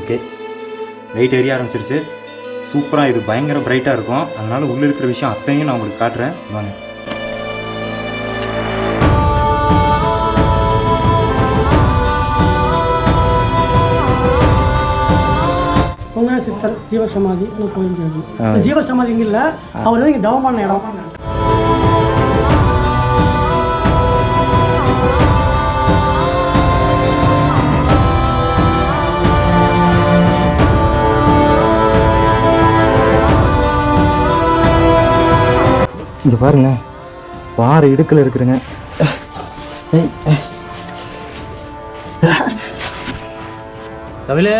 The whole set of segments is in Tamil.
ஓகே லைட் எரிய ஆரம்பிச்சிருச்சு. சூப்பராக இது பயங்கர பிரைட்டாக இருக்கும். அதனால் உள்ளே இருக்கிற விஷயம் அத்தையும் நான் உங்களுக்கு காட்டுறேன். வாங்க. சித்தர் ஜீவசமாதி கோயில் ஜீவசமாதி இங்கே இல்லை அவர் வந்து இங்கே தவமான இடம். இங்கே பாருங்க. பாறை இடுக்கில் இருக்கிறேங்க கவிலே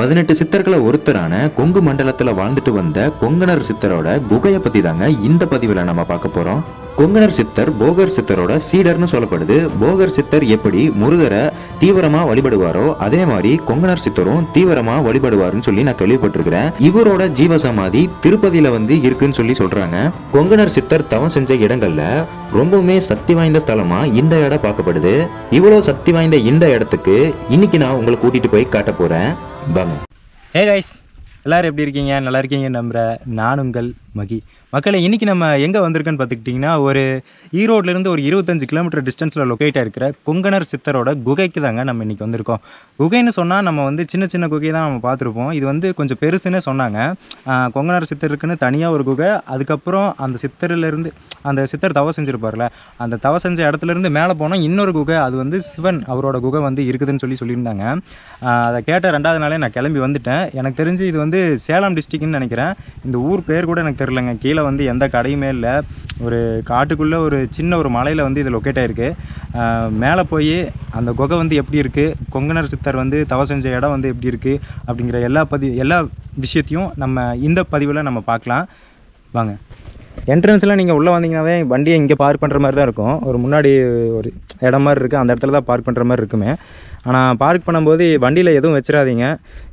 பதினெட்டு சித்தர்களை ஒருத்தரான கொங்கு மண்டலத்துல வாழ்ந்துட்டு வந்த கொங்கணர் சித்தரோட குகையை பத்தி தாங்க இந்த பதிவுல நம்ம பார்க்க போறோம். கொங்கணர் சித்தர் போகர் சித்தரோட சீடர்னு சொல்லப்படுது. போகர் சித்தர் எப்படி முருகரை தீவிரமா வழிபடுவாரோ அதே மாதிரி கொங்கணர் சித்தரும் தீவிரமா வழிபடுவாருன்னு சொல்லி நான் கேள்விப்பட்டிருக்கிறேன். இவரோட ஜீவசமாதி திருப்பதியில வந்து இருக்குன்னு சொல்லி சொல்றாங்க. கொங்கணர் சித்தர் தவம் செஞ்ச இடங்கள்ல ரொம்பவுமே சக்தி வாய்ந்த ஸ்தலமா இந்த இடம் பார்க்கப்படுது. இவ்வளவு சக்தி வாய்ந்த இந்த இடத்துக்கு இன்னைக்கு நான் உங்களை கூட்டிட்டு போய் காட்ட போறேன். வாங்க. ஹே கைஸ் எல்லாரும் எப்படி இருக்கீங்க? நல்லா இருக்கீங்க நம்புற நான் உங்கள் மகி. மக்களை இன்றைக்கி நம்ம எங்கே வந்திருக்கோன்னு பார்த்துக்கிட்டிங்கன்னா ஒரு ஈரோட்லேருந்து ஒரு இருபத்தஞ்சு கிலோமீட்டர் டிஸ்டன்ஸில் லொக்கேட் இருக்கிற கொங்கனர் சித்தரோட குகைக்கு தாங்க நம்ம இன்றைக்கி வந்திருக்கோம். குகைன்னு சொன்னால் நம்ம வந்து சின்ன சின்ன குகை தான் நம்ம பார்த்துருப்போம். இது வந்து கொஞ்சம் பெருசுன்னு சொன்னாங்க. கொங்கனர் சித்தருக்குன்னு தனியாக ஒரு குகை. அதுக்கப்புறம் அந்த சித்தரிலேருந்து அந்த சித்தர் தவ செஞ்சுருப்பார்ல அந்த தவ செஞ்ச இடத்துலேருந்து மேலே போனால் இன்னொரு குகை. அது வந்து சிவன் அவரோட குகை வந்து இருக்குதுன்னு சொல்லி சொல்லியிருந்தாங்க. அதை கேட்ட ரெண்டாவது நாளே நான் கிளம்பி வந்துட்டேன். எனக்கு தெரிஞ்சு இது வந்து சேலம் டிஸ்ட்ரிக்ட்னு நினைக்கிறேன். இந்த ஊர் பேர் கூட எனக்கு தெரிலங்க கீழே வந்து எந்த கடையுமே இல்லை. ஒரு காட்டுக்குள்ளே ஒரு சின்ன ஒரு மலையில் வந்து இது லொக்கேட் ஆகிருக்கு மேலே போய் அந்த குகை வந்து எப்படி இருக்குது கொங்கனர் சித்தர் வந்து தவ செஞ்ச இடம் வந்து எப்படி இருக்குது அப்படிங்கிற எல்லா பதி எல்லா விஷயத்தையும் நம்ம இந்த பதிவில் நம்ம பார்க்கலாம். வாங்க. என்ட்ரன்ஸில் நீங்கள் உள்ளே வந்தீங்கன்னாவே வண்டியை இங்கே பார்க் பண்ணுற மாதிரி தான் இருக்கும். ஒரு முன்னாடி ஒரு இடம் மாதிரி இருக்குது அந்த இடத்துல தான் பார்க் பண்ணுற மாதிரி இருக்குமே. ஆனால் பார்க் பண்ணும்போது வண்டியில் எதுவும் வச்சிடாதீங்க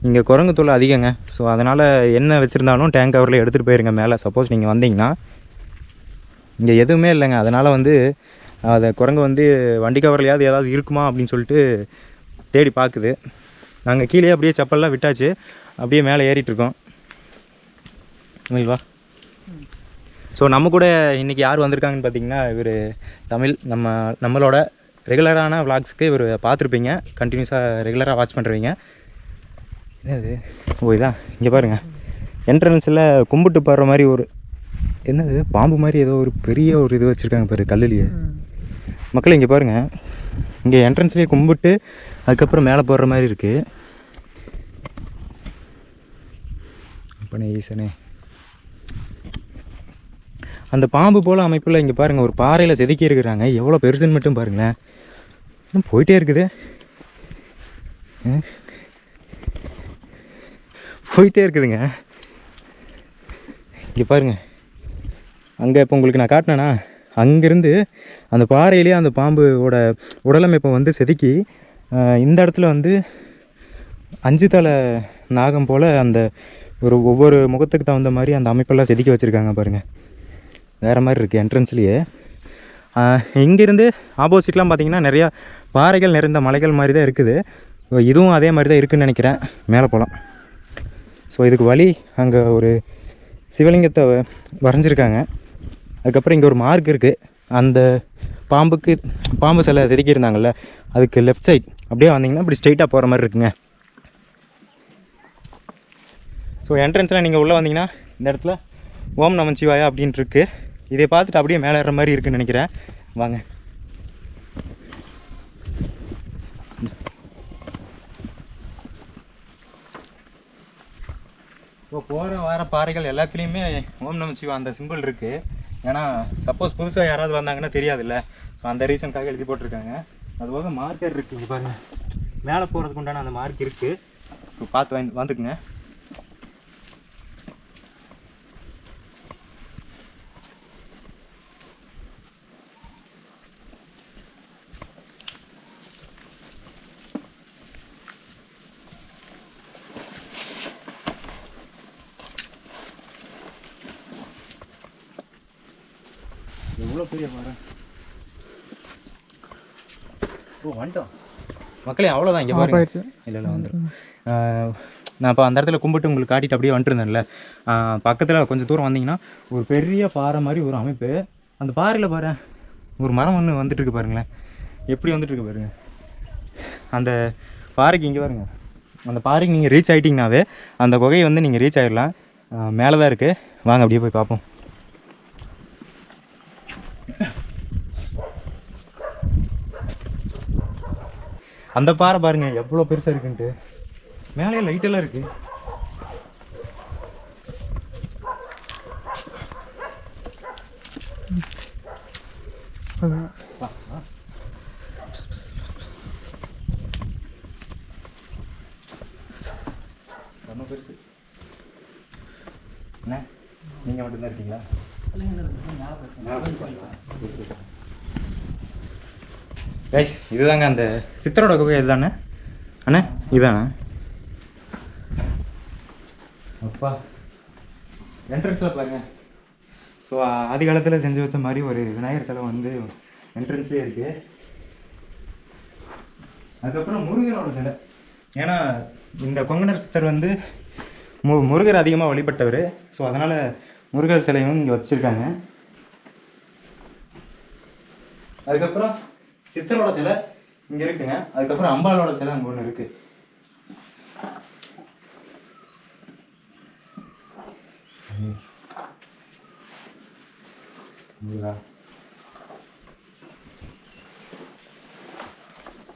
இங்கே குரங்கு தொல்லை அதிகங்க. ஸோ அதனால் என்ன வச்சுருந்தாலும் டேங்க் கவரில் எடுத்துகிட்டு போயிருங்க மேலே. சப்போஸ் நீங்கள் வந்தீங்கன்னா. இங்கே எதுவுமே இல்லைங்க. அதனால் வந்து அதை குரங்கு வந்து வண்டி கவர்லையாவது ஏதாவது இருக்குமா அப்படின்னு சொல்லிட்டு தேடி பார்க்குது நாங்கள் கீழே அப்படியே செப்பல்லாம் விட்டாச்சு. அப்படியே மேலே ஏறிட்டுருக்கோம். வா ஸோ நம்ம கூட இன்றைக்கி யார் வந்திருக்காங்கன்னு பார்த்தீங்கன்னா இவர் தமிழ். நம்ம நம்மளோட ரெகுலரான விளாக்ஸ்க்கு இவர் பார்த்துருப்பீங்க. கண்டினியூஸாக ரெகுலராக வாட்ச் பண்ணுறீங்க என்னது? ஓ இதான் இங்கே பாருங்கள் என்ட்ரன்ஸில் கும்பிட்டு பாடுற மாதிரி ஒரு என்னது? பாம்பு மாதிரி ஏதோ ஒரு பெரிய ஒரு இது வச்சுருக்காங்க பாரு கல்லுலேயே. மக்கள் இங்கே பாருங்கள் இங்கே என்ட்ரன்ஸ்லேயே கும்பிட்டு அதுக்கப்புறம் மேலே போடுற மாதிரி இருக்குது அப்பனே ஈசனே. அந்த பாம்பு போல் அமைப்பில் இங்கே பாருங்கள் ஒரு பாறையில் செதுக்கி இருக்கிறாங்க. எவ்வளோ பெருசுன்னு மட்டும் பாருங்களேன். இன்னும் போயிட்டே இருக்குது. போயிட்டே இருக்குதுங்க. இங்கே பாருங்க. அங்கே இப்போ உங்களுக்கு நான் காட்டினேன்னா அங்கேருந்து அந்த பாறையிலேயே அந்த பாம்போட உடலமைப்பை வந்து செதுக்கி இந்த இடத்துல வந்து அஞ்சு தலை நாகம் போல் அந்த ஒரு ஒவ்வொரு முகத்துக்கு தகுந்த மாதிரி அந்த அமைப்பெல்லாம் செதுக்கி வச்சுருக்காங்க பாருங்கள் வேறு மாதிரி இருக்குது என்ட்ரன்ஸ்லேயே இங்கேருந்து ஆப்போசிட்லாம் பார்த்தீங்கன்னா நிறையா பாறைகள் நிறைந்த மலைகள் மாதிரி தான் இருக்குது. இதுவும் அதே மாதிரி தான் இருக்குதுன்னு நினைக்கிறேன். மேலே போகலாம். ஸோ இதுக்கு வழி அங்கே ஒரு சிவலிங்கத்தை வ- வரைஞ்சிருக்காங்க. அதுக்கப்புறம் இங்கே ஒரு மார்க் இருக்குது அந்த பாம்புக்கு பாம்பு சிலை செதுக்கியிருந்தாங்கல்ல அதுக்கு லெஃப்ட் சைட் அப்படியே வந்தீங்கன்னா இப்படி ஸ்ட்ரைட்டாக போகிற மாதிரி இருக்குங்க. ஸோ என்ட்ரன்ஸில் நீங்கள் உள்ளே வந்தீங்கன்னா இந்த இடத்துல ஓம் நமச்சிவாயா அப்படின்ட்டு இருக்குது இதை பார்த்துட்டு அப்படியே மேலே ஏற மாதிரி இருக்குன்னு நினைக்கிறேன். வாங்க. ஸோ போகிற வர பாறைகள் எல்லாத்துலேயுமே ஓம் நமச்சிவா அந்த சிம்பிள் இருக்குது ஏன்னா சப்போஸ் புதுசாக யாராவது வந்தாங்கன்னா தெரியாதுல்ல. ஸோ அந்த ரீசனுக்காக எழுதி போட்டிருக்காங்க. அதுபோக மார்க்கர் இருக்குது பாருங்கள் மேலே போகிறதுக்கு உண்டான அந்த மார்க் இருக்குது ஸோ பார்த்து வந்து வந்துக்குங்க எவ்வளோ பெரிய பாறை ஓ வந்துட்டோம் மக்களே அவ்வளோதான் இங்கே பாருங்க. இல்லை இல்லை வந்துடும் நான் இப்போ அந்த இடத்துல கும்பிட்டு உங்களுக்கு காட்டிட்டு அப்படியே வந்துட்டுருந்தேன்ல. பக்கத்தில் கொஞ்சம் தூரம் வந்தீங்கன்னா ஒரு பெரிய பாறை மாதிரி ஒரு அமைப்பு. அந்த பாறையில் பாரு ஒரு மரம் ஒன்று வந்துட்டு இருக்கு பாருங்களேன். எப்படி வந்துட்டு இருக்கு பாருங்க. அந்த பாறைக்கு இங்கே பாருங்க. அந்த பாறைக்கு நீங்கள் ரீச் ஆகிட்டிங்கனாவே அந்த குகையை வந்து நீங்கள் ரீச் ஆகிடலாம் மேலே தான் இருக்குது வாங்க அப்படியே போய் பார்ப்போம். அந்த பாறை பாருங்க எவ்வளோ பெருசாக இருக்குன்ட்டு. மேலே லைட்டெல்லாம் இருக்கு. ரொம்ப பெருசு. என்ன? நீங்கள் மட்டும்தான் இருக்கீங்களா? கைஸ் இதுதாங்க அந்த சித்தரோட குகை இதுதானே? அண்ணே இதுதானே அப்பா என்ட்ரன்ஸில் பாருங்க. ஸோ ஆதி காலத்தில் செஞ்சு வச்ச மாதிரி ஒரு விநாயகர் சிலை வந்து என்ட்ரன்ஸ்லேயே இருக்குது அதுக்கப்புறம் முருகனோட சிலை. ஏன்னா இந்த கொங்கனர் சித்தர் வந்து மு முருகர் அதிகமாக வழிபட்டவர். ஸோ அதனால் முருகர் சிலையும் இங்கே வச்சுருக்காங்க. அதுக்கப்புறம் சித்தரோட சிலை இங்கே இருக்குங்க. அதுக்கப்புறம் அம்பாளோட சிலை அங்கே ஒன்று இருக்குது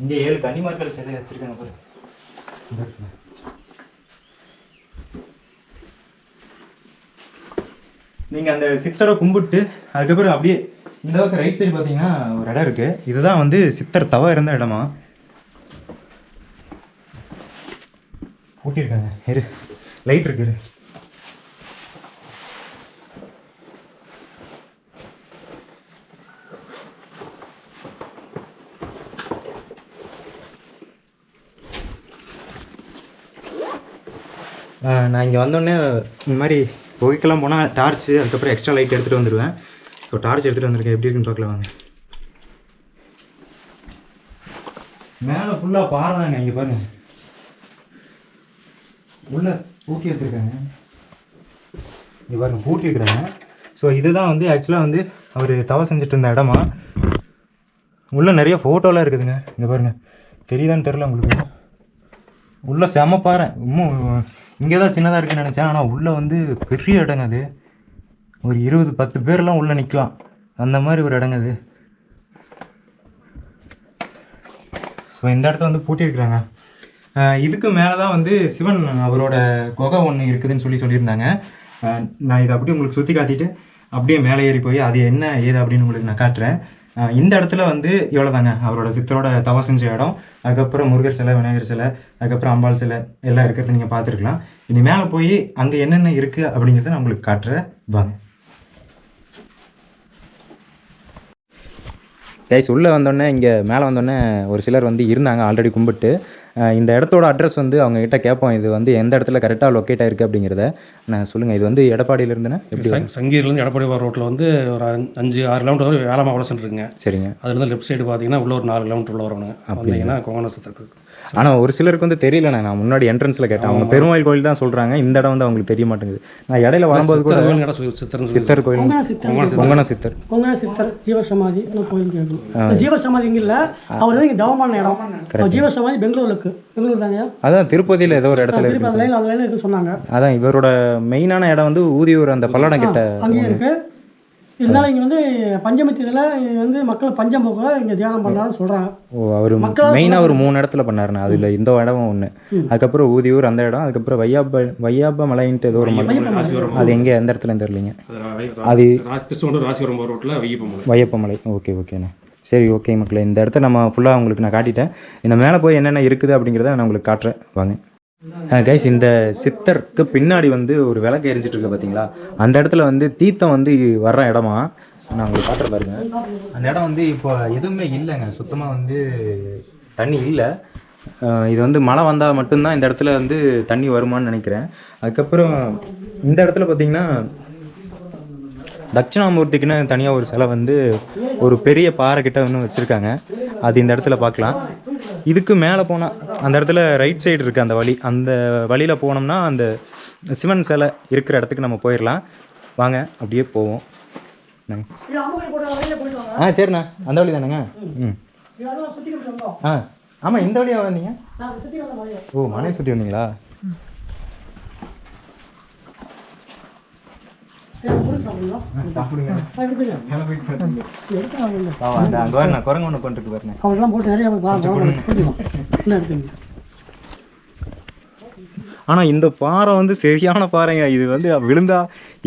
இங்கே ஏழு கன்னிமார்கள் சிலை வச்சிருக்காங்க பாரு. நீங்க நீங்கள் அந்த சித்தரை கும்பிட்டு அதுக்கப்புறம் அப்படியே இந்த பக்கம் ரைட் சைடு பார்த்தீங்கன்னா ஒரு இடம் இருக்குது இதுதான் வந்து சித்தர் தவ இருந்த இடமா? ஊட்டியிருக்காங்க இரு. லைட் இருக்கு நான் இங்கே வந்தோடனே இந்த மாதிரி புகைக்கெல்லாம் போனால் டார்ச்சு அதுக்கப்புறம் எக்ஸ்ட்ரா லைட் எடுத்துகிட்டு வந்துடுவேன் ஸோ டார்ச் எடுத்துகிட்டு வந்திருக்கேன். எப்படி இருக்குன்னு பார்க்கலாம் வாங்க. மேலே ஃபுல்லாக பாறை தாங்க இங்கே பாருங்க. உள்ள பூட்டி வச்சுருக்காங்க. இங்கே பாருங்க பூட்டி இருக்கிறாங்க ஸோ இதுதான் வந்து ஆக்சுவலாக வந்து அவர் தவ செஞ்சுட்டு இருந்த இடமா? உள்ளே நிறைய ஃபோட்டோலாம் இருக்குதுங்க. இங்கே பாருங்க. தெரியுதான்னு தெரில உங்களுக்கு. உள்ளே செம பாறை. இன்னும் இங்கே தான் சின்னதாக இருக்குன்னு நினச்சேன். ஆனால் உள்ளே வந்து பெரிய இடங்க அது. ஒரு இருபது பத்து பேர்லாம் உள்ளே நிற்கலாம் அந்த மாதிரி ஒரு இடங்க அது ஸோ இந்த இடத்த வந்து பூட்டியிருக்கிறாங்க. இதுக்கு மேலே தான் வந்து சிவன் அவரோட குகை ஒன்று இருக்குதுன்னு சொல்லி சொல்லியிருந்தாங்க. நான் இதை அப்படியே உங்களுக்கு சுற்றி காட்டிட்டு அப்படியே மேலே ஏறி போய் அது என்ன ஏது அப்படின்னு உங்களுக்கு நான் காட்டுறேன். இந்த இடத்துல வந்து இவ்வளோ தாங்க அவரோட சித்தரோட தவ செஞ்ச இடம் அதுக்கப்புறம் முருகர் சிலை விநாயகர் சிலை அதுக்கப்புறம் அம்பாள் சிலை எல்லாம் இருக்கிறத நீங்கள் பார்த்துருக்கலாம். இனி மேலே போய் அங்கே என்னென்ன இருக்குது அப்படிங்கிறத நான் உங்களுக்கு காட்டுறேன். வாங்க. கைஸ் உள்ளே வந்தோடனே இங்கே மேலே வந்தோடனே ஒரு சிலர் வந்து இருந்தாங்க ஆல்ரெடி கும்பிட்டு. இந்த இடத்தோட அட்ரஸ் வந்து அவங்க கிட்ட கேட்போம். இது வந்து எந்த இடத்துல கரெக்டாக லொக்கேட் ஆயிருக்கு அப்படிங்கிறத நான் சொல்லுங்கள் இது வந்து எடப்பாடியிலேருந்துண்ணே எப்படி சங் சங்கீர்லேருந்து எடப்பாடி போகிற ரோட்டில் வந்து ஒரு அஞ்சு- ஆறு கிலோமீட்டர் வரை வேளாமா இருக்குங்க சரிங்க. அதுலேருந்து லெஃப்ட் சைடு பார்த்தீங்கன்னா உள்ள ஒரு நாலு கிலோமீட்டர் உள்ள வரணுங்க வந்தீங்கன்னா கோவணசத்துக்கு ஆனால் ஒரு சிலருக்கு வந்து தெரியலண்ணே. நான் முன்னாடி என்ட்ரன்ஸில் கேட்டேன். அவங்க பெருமாள் கோயில் தான் சொல்கிறாங்க இந்த இடம் வந்து அவங்களுக்கு தெரிய மாட்டேங்குது. நான் இடையில வரும்போது கூட சித்தர் சித்தர் கோயில். கொங்கண சித்தர். பொங்கன சித்தர். ஜீவசமாதி கோயில் கேட்கணும் ஜீவசமாதி இங்கே இல்லை. அவர் வந்து இங்கே தவமான இடம். ஜீவசமாதி பெங்களூர்ல இருக்கு பெங்களூர் தாங்க அதான் திருப்பதியில் ஏதோ ஒரு இடத்துல இருக்கு சொன்னாங்க. அதான் இவரோட மெயினான இடம் வந்து ஊதியூர் அந்த பல்லடம் கிட்ட அங்கேயும் இருக்கு. இருந்தாலும் இங்கே வந்து இதில் வந்து மக்கள் பஞ்சம் போக்க இங்கே தியானம் பண்ணாலும் சொல்கிறாங்க ஓ அவர் மக்களா மெயினாக ஒரு மூணு இடத்துல பண்ணாருண்ணே. அதில் இந்த இடம் ஒன்று அதுக்கப்புறம் ஊதியூர் அந்த இடம் அதுக்கப்புறம் வையாப்ப வையாப்ப மலைன்ட்டு ஏதோ ஒரு மலை. அது எங்கே எந்த இடத்துலன்னு தெரியலிங்க? அது கிருஷ்ணோட ராசிபுரம் போகிற ரோட்டில் வையப்பம் வையப்ப மலை ஓகே ஓகேண்ணே. சரி ஓகே மக்களே. இந்த இடத்த நம்ம ஃபுல்லாக உங்களுக்கு நான் காட்டிட்டேன். இந்த மேலே போய் என்னென்ன இருக்குது அப்படிங்கிறத நான் உங்களுக்கு காட்டுறேன். வாங்க. கைஸ் இந்த சித்தருக்கு பின்னாடி வந்து ஒரு விளக்கு எரிஞ்சிட்டு இருக்கு பார்த்தீங்களா அந்த இடத்துல வந்து தீர்த்தம் வந்து வர்ற இடமா? நான் உங்களுக்கு காட்டுற பாருங்க. அந்த இடம் வந்து இப்போ எதுவுமே இல்லைங்க. சுத்தமாக வந்து தண்ணி இல்லை. இது வந்து மழை வந்தால் மட்டும்தான் இந்த இடத்துல வந்து தண்ணி வருமான்னு நினைக்கிறேன். அதுக்கப்புறம் இந்த இடத்துல பார்த்தீங்கன்னா தட்சிணாமூர்த்திக்குன்னு தனியாக ஒரு சிலை வந்து ஒரு பெரிய பாறை கிட்ட ஒன்று வச்சுருக்காங்க. அது இந்த இடத்துல பார்க்கலாம். இதுக்கு மேலே போனால் அந்த இடத்துல ரைட் சைடு இருக்குது அந்த வழி. அந்த வழியில் போனோம்னா அந்த சிவன் சிலை இருக்கிற இடத்துக்கு நம்ம போயிடலாம் வாங்க அப்படியே போவோம். ஆ சரிண்ணா. அந்த வழி தானேங்க? ம். ஆ. ஆமாம் இந்த வழியாக வந்தீங்க? ஓ மனையை சுற்றி வந்தீங்களா முருகன் சாப்பிடலாம் சாப்பிடுங்க ஆ, எடுத்துங்க எடுத்து அந்த அங்கே வர நான் குரங்கு ஒன்று கொண்டுருக்கு பாருங்க. அவரெல்லாம் போட்டு நிறைய இல்லை எடுத்துங்க ஆனால் இந்த பாறை வந்து சரியான பாறைங்க. இது வந்து விழுந்தா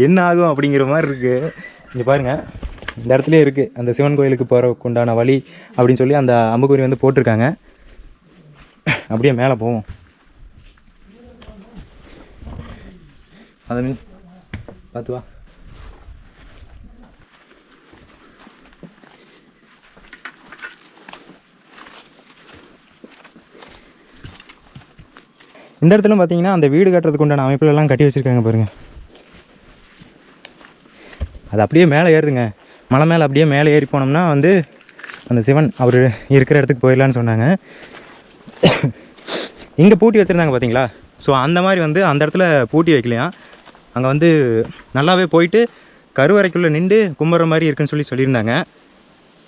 என்ன ஆகும் அப்படிங்கிற மாதிரி இருக்குது இங்கே பாருங்க. இந்த இடத்துலயே இருக்குது அந்த சிவன் கோயிலுக்கு போகிறக்கு உண்டான வழி அப்படின்னு சொல்லி அந்த அம்புக்குறி வந்து போட்டிருக்காங்க. அப்படியே மேலே போவோம். அதை பார்த்து வா. இந்த இடத்துல பார்த்தீங்கன்னா அந்த வீடு கட்டுறதுக்கு உண்டான அமைப்புலலாம் கட்டி வச்சுருக்காங்க பாருங்கள் அது அப்படியே மேலே ஏறுதுங்க. மலை மேலே அப்படியே மேலே ஏறி போனோம்னா வந்து அந்த சிவன் அவர் இருக்கிற இடத்துக்கு போயிடலான்னு சொன்னாங்க. இங்கே பூட்டி வச்சுருந்தாங்க பார்த்தீங்களா ஸோ அந்த மாதிரி வந்து அந்த இடத்துல பூட்டி வைக்கலையா? அங்கே வந்து நல்லாவே போயிட்டு கருவறைக்குள்ளே நின்று கும்புற மாதிரி இருக்குன்னு சொல்லி சொல்லியிருந்தாங்க.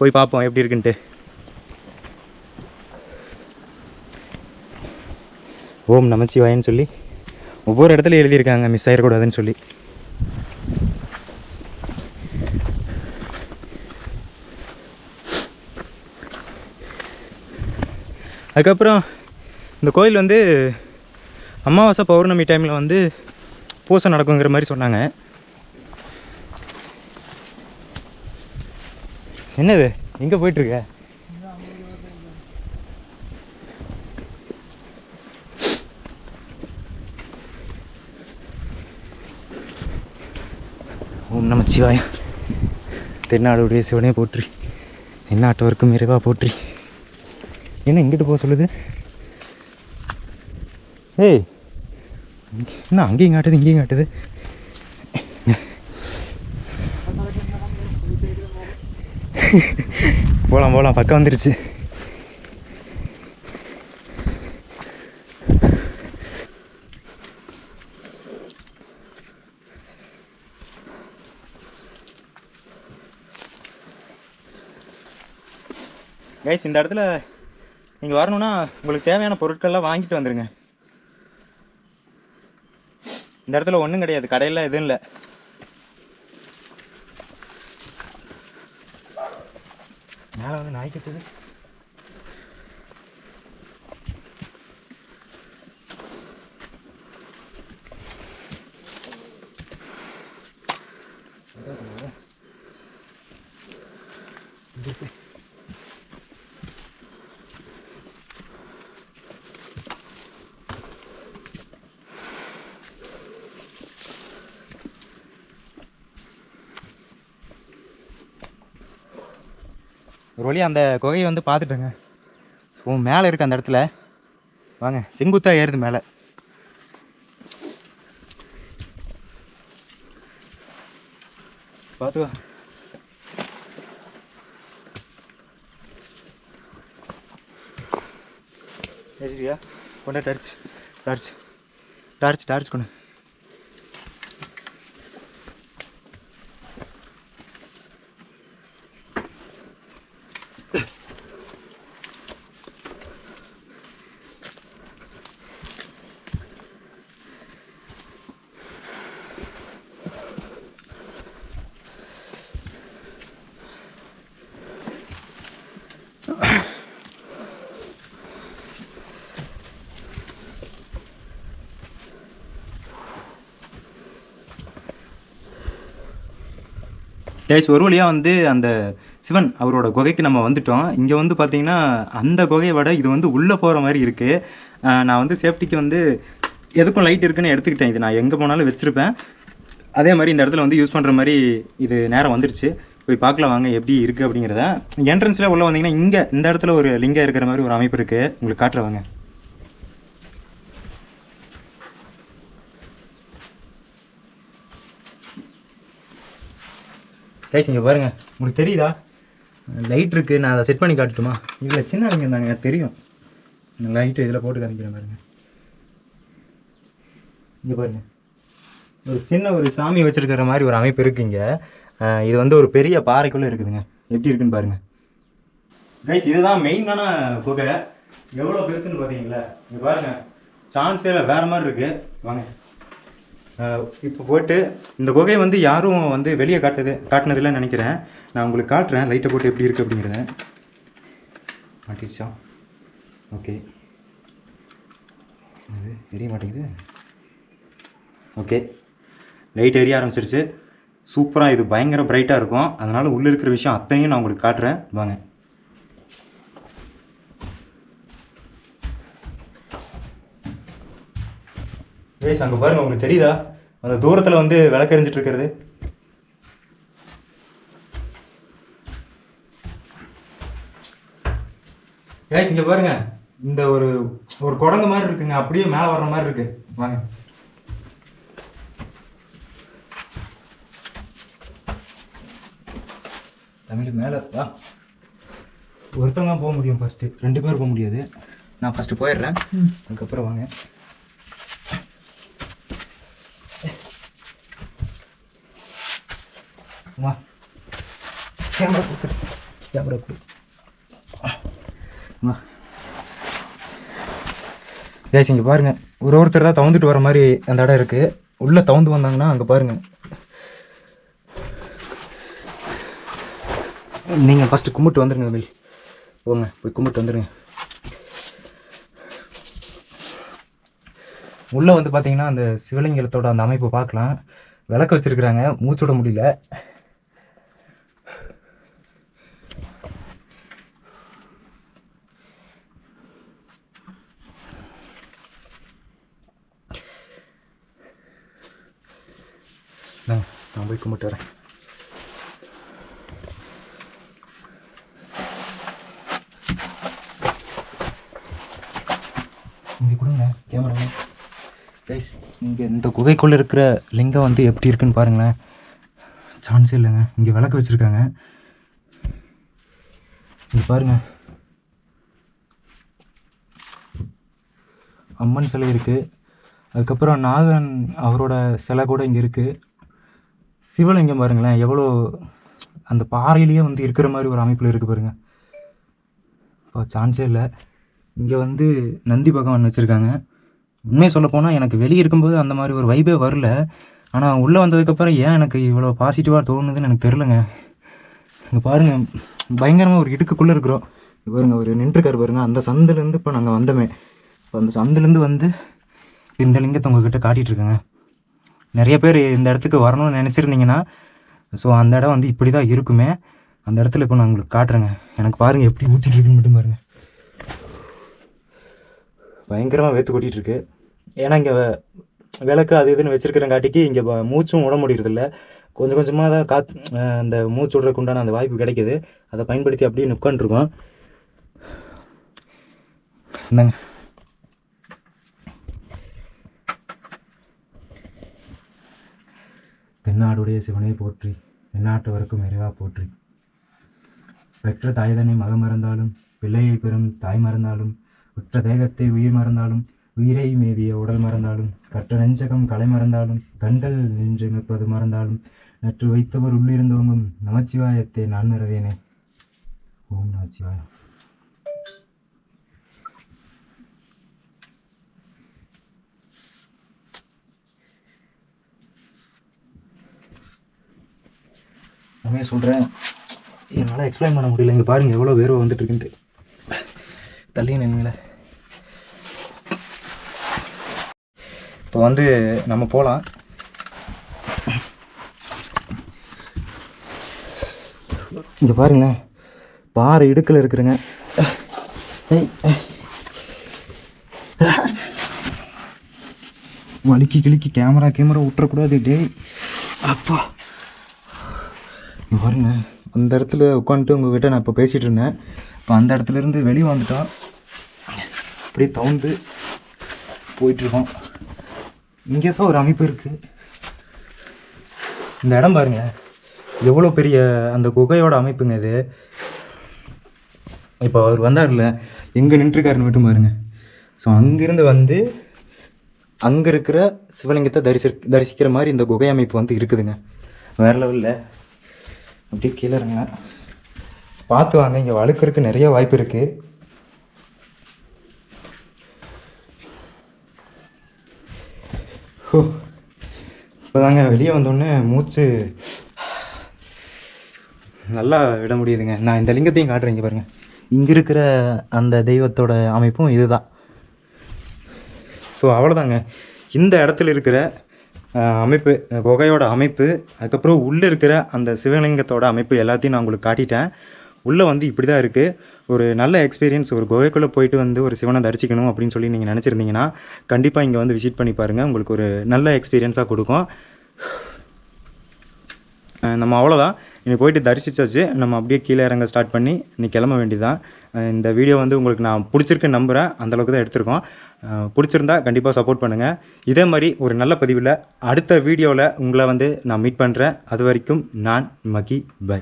போய் பார்ப்போம் எப்படி இருக்குன்ட்டு. ஓம் நமச்சிவாயன்னு சொல்லி ஒவ்வொரு இடத்துல எழுதியிருக்காங்க மிஸ் ஆகிடக்கூடாதுன்னு சொல்லி. அதுக்கப்புறம் இந்த கோயில் வந்து அமாவாசை பௌர்ணமி டைமில் வந்து பூசை நடக்குங்கிற மாதிரி சொன்னாங்க. என்னது? எங்கே போயிட்டுருக்க ஓம் நமச்சிவாய தென்னாடுடைய சிவனே போற்றி எந்நாட்டவருக்கும் இறைவா போற்றி. என்ன இங்கிட்டு போக சொல்லுது? ஏய் என்ன அங்கேயும் காட்டுது இங்கேயும் காட்டுது? போகலாம் போகலாம் பக்கம் வந்துருச்சு. கைஸ் இந்த இடத்துல நீங்கள் வரணும்னா உங்களுக்கு தேவையான பொருட்கள்லாம் வாங்கிட்டு வந்துடுங்க இந்த இடத்துல ஒன்றும் கிடையாது. கடையில் எதுவும் இல்லை. மேலே வந்து நாய் ஒரு வழி அந்த குகையை வந்து பார்த்துட்டேங்க. ஓ மேலே இருக்கு அந்த இடத்துல. வாங்க செங்குத்தாக ஏறுது மேலே. பார்த்து ஏறியா கொண்டா டார்ச் டார்ச். டார்ச் டார்ச் கொண்டு டேஸ் ஒரு வழியாக வந்து அந்த சிவன் அவரோட குகைக்கு நம்ம வந்துட்டோம். இங்கே வந்து பார்த்தீங்கன்னா அந்த குகையை விட இது வந்து உள்ளே போகிற மாதிரி இருக்குது நான் வந்து சேஃப்டிக்கு வந்து எதுக்கும் லைட் இருக்குன்னு எடுத்துக்கிட்டேன். இது நான் எங்கே போனாலும் வச்சுருப்பேன். அதே மாதிரி இந்த இடத்துல வந்து யூஸ் பண்ணுற மாதிரி இது நேரம் வந்துருச்சு. போய் பார்க்கலாம் வாங்க எப்படி இருக்குது அப்படிங்கிறத. என்ட்ரன்ஸில் உள்ளே வந்தீங்கன்னா இங்கே இந்த இடத்துல ஒரு லிங்கம் இருக்கிற மாதிரி ஒரு அமைப்பு இருக்குது உங்களுக்கு காட்டுறவாங்க கைஸ் இங்கே பாருங்க. உங்களுக்கு தெரியுதா? லைட் இருக்குது நான் அதை செட் பண்ணி காட்டட்டுமா? இதில் சின்ன லிங்கம் தாங்க தெரியும். லைட்டு இதில் போட்டு காமிக்கிறேன் பாருங்க. இங்கே பாருங்க. ஒரு சின்ன ஒரு சாமி வச்சுருக்கிற மாதிரி ஒரு அமைப்பு இருக்குங்க இங்கே. இது வந்து ஒரு பெரிய பாறைக்குள்ளே இருக்குதுங்க. எப்படி இருக்குன்னு பாருங்க. கைஸ் இதுதான் மெயினான குகை எவ்வளோ பெருசுன்னு பார்த்தீங்களா இங்கே பாருங்க. சான்ஸே இல்லை வேற மாதிரி இருக்குது வாங்க. இப்போ போட்டு இந்த குகையை வந்து யாரும் வந்து வெளியே காட்டுது காட்டினதில்லைன்னு நினைக்கிறேன். நான் உங்களுக்கு காட்டுறேன் லைட்டை போட்டு எப்படி இருக்குது அப்படிங்கிறத. மாட்டிடுச்சா ஓகே அது எரிய மாட்டேங்குது? ஓகே லைட் எரிய ஆரம்பிச்சிருச்சு. சூப்பராக இது பயங்கர பிரைட்டாக இருக்கும். அதனால் உள்ளே இருக்கிற விஷயம் அத்தனையும் நான் உங்களுக்கு காட்டுறேன். வாங்க. வேஸ் அங்கே பாருங்க உங்களுக்கு தெரியுதா? அந்த தூரத்தில் வந்து விளக்கெறிஞ்சிட்டு இருக்கிறது. கேஸ் இங்கே பாருங்க. இந்த ஒரு ஒரு குடங்கு மாதிரி இருக்குங்க. அப்படியே மேலே வர்ற மாதிரி இருக்கு. வாங்க. தமிழ் மேலே வா. ஒருத்தவங்க போக முடியும் ஃபஸ்ட்டு ரெண்டு பேர் போக முடியாது. நான் ஃபஸ்ட்டு போயிடுறேன். அதுக்கப்புறம் வாங்க வா கேமரா கொடுத்துரு கேமரா கொடு வா கேஸ் இங்கே பாருங்கள் ஒரு ஒருத்தர் தான் தவுந்துட்டு வர மாதிரி அந்த இடம் இருக்குது உள்ளே தவுந்து வந்தாங்கன்னா அங்கே பாருங்கள் நீங்கள் ஃபஸ்ட்டு கும்பிட்டு வந்துடுங்க வெளி போங்க போய் கும்பிட்டு வந்துடுங்க உள்ளே வந்து பார்த்தீங்கன்னா அந்த சிவலிங்கத்தோட அந்த அமைப்பு பார்க்கலாம். விளக்கு வச்சுருக்குறாங்க. மூச்சு விட முடியல இந்தாங்க, நான் போய் கும்பிட்டு வரேன். இங்கே கொடுங்க கேமரா கைஸ் இங்கே இந்த குகைக்குள்ளே இருக்கிற லிங்கம் வந்து எப்படி இருக்குன்னு பாருங்களேன். சான்ஸே இல்லைங்க. இங்கே விளக்கு வச்சுருக்காங்க. இங்கே பாருங்க. அம்மன் சிலை இருக்குது அதுக்கப்புறம் நாகன் அவரோட சிலை கூட இங்கே இருக்குது சிவலிங்கம் பாருங்களேன் எவ்வளோ அந்த பாறையிலேயே வந்து இருக்கிற மாதிரி ஒரு அமைப்பில் இருக்குது பாருங்க. இப்போ சான்ஸே இல்லை. இங்கே வந்து நந்தி பகவான் வச்சுருக்காங்க. உண்மையை சொல்லப்போனால் எனக்கு வெளியே இருக்கும்போது அந்த மாதிரி ஒரு வைபே வரல. ஆனால் உள்ளே வந்ததுக்கப்புறம் ஏன் எனக்கு இவ்வளோ பாசிட்டிவாக தோணுதுன்னு எனக்கு தெரிலங்க இங்கே பாருங்கள் பயங்கரமாக ஒரு இடுக்குக்குள்ளே இருக்கிறோம். பாருங்கள் பாருங்க ஒரு நின்றுக்கார் பாருங்க. அந்த சந்துலேருந்து இப்போ நாங்கள் வந்தோமே. இப்போ அந்த சந்துலேருந்து வந்து இந்த லிங்கத்தை உங்ககிட்ட காட்டிகிட்ருக்கேங்க நிறைய பேர் இந்த இடத்துக்கு வரணும்னு நினச்சிருந்தீங்கன்னா ஸோ அந்த இடம் வந்து இப்படி தான் இருக்குமே. அந்த இடத்துல இப்போ நான் உங்களுக்கு காட்டுறேங்க. எனக்கு பாருங்கள் எப்படி ஊற்றிட்டு இருக்குன்னு மட்டும் பாருங்கள் பயங்கரமாக வேத்து கொட்டிகிட்டு இருக்கு. ஏன்னா இங்கே விளக்கு அது இதுன்னு வச்சுருக்கிறங்காட்டிக்கு இங்கே மூச்சும் விட முடியறதில்ல. கொஞ்சம் கொஞ்சமாக தான் காத் அந்த மூச்சு விட்றதுக்கு உண்டான அந்த வாய்ப்பு கிடைக்குது. அதை பயன்படுத்தி அப்படியே உட்காந்துருக்கோம் இந்தாங்க. தென்னாடுடைய சிவனை போற்றி தென்னாட்டவருக்கும் இறைவா போற்றி. பெற்ற தாய்தனை மகம் மறந்தாலும் பிள்ளையை பெறும் தாய் மறந்தாலும் உற்ற தேகத்தை உயிர் மறந்தாலும் உயிரை மேவிய உடல் மறந்தாலும் கற்ற நெஞ்சகம் கலை மறந்தாலும் கண்கள் நின்று நிற்பது மறந்தாலும் நற்று வைத்தவர் உள்ளிருந்தோங்கும் நமச்சிவாயத்தை நான் மறவேனே ஓம் நமச்சிவாயம். உண்மையாக சொல்கிறேன் என்னால் எக்ஸ்பிளைன் பண்ண முடியல. இங்கே பாருங்கள் எவ்வளோ வேர்வை வந்துட்டு இருக்குன்ட்டு தள்ளி நின்னுங்களே இப்போ வந்து நம்ம போகலாம் இங்கே பாருங்களேன் பாறை இடுக்கில் இருக்கிறேங்க ஏய், ஏய். வலிக்கி கிளிக்கி கேமரா கேமரா விட்டுறக்கூடாது டேய். அப்பா. பாருங்க. அந்த இடத்துல உட்காந்துட்டு உங்ககிட்ட நான் இப்போ பேசிகிட்டு இருந்தேன். இப்போ அந்த இடத்துல இருந்து வெளியே வந்துட்டோம் அப்படியே தவுந்து போயிட்டுருக்கோம் இங்கே தான் ஒரு அமைப்பு இருக்குது இந்த இடம் பாருங்க எவ்வளோ பெரிய அந்த குகையோட அமைப்புங்க இது. இப்போ அவர் வந்தார்ல எங்கே நின்றுருக்காருன்னு மட்டும் பாருங்க. ஸோ அங்கேருந்து வந்து அங்கே இருக்கிற சிவலிங்கத்தை தரிசி தரிசிக்கிற மாதிரி இந்த குகை அமைப்பு வந்து இருக்குதுங்க. வேறு லெவலில் அப்படியே கீழே இருங்க பார்த்து வாங்க இங்கே வழுக்கிறதுக்கு நிறைய வாய்ப்பு இருக்குது ஓ இப்போதாங்க வெளியே வந்தோடனே மூச்சு நல்லா விட முடியுதுங்க. நான் இந்த லிங்கத்தையும் காட்டுறேன் இங்கே பாருங்கள் இங்கே இருக்கிற அந்த தெய்வத்தோட அமைப்பும் இதுதான். ஸோ அவ்வளோதாங்க இந்த இடத்துல இருக்கிற அமைப்பு குகையோட அமைப்பு அதுக்கப்புறம் உள்ளே இருக்கிற அந்த சிவலிங்கத்தோட அமைப்பு எல்லாத்தையும் நான் உங்களுக்கு காட்டிட்டேன். உள்ளே வந்து இப்படி தான் இருக்குது ஒரு நல்ல எக்ஸ்பீரியன்ஸ் ஒரு குகைக்குள்ளே போயிட்டு வந்து ஒரு சிவனை தரிசிக்கணும் அப்படின்னு சொல்லி நீங்கள் நினச்சிருந்தீங்கன்னா கண்டிப்பாக இங்கே வந்து விசிட் பண்ணி பாருங்கள் உங்களுக்கு ஒரு நல்ல எக்ஸ்பீரியன்ஸாக கொடுக்கும். நம்ம அவ்வளோதான். இனி போயிட்டு தரிசிச்சாச்சு. நம்ம அப்படியே கீழே இறங்க ஸ்டார்ட் பண்ணி நீ கிளம்ப வேண்டியதான் இந்த வீடியோ வந்து உங்களுக்கு நான் பிடிச்சிருக்குன்னு நம்புகிறேன் அந்தளவுக்கு தான் எடுத்திருக்கோம். பிடிச்சிருந்தா கண்டிப்பாக சப்போர்ட் பண்ணுங்கள் இதே மாதிரி ஒரு நல்ல பதிவில் அடுத்த வீடியோவில் உங்களை வந்து நான் மீட் பண்ணுறேன் அது வரைக்கும் நான் மகி பை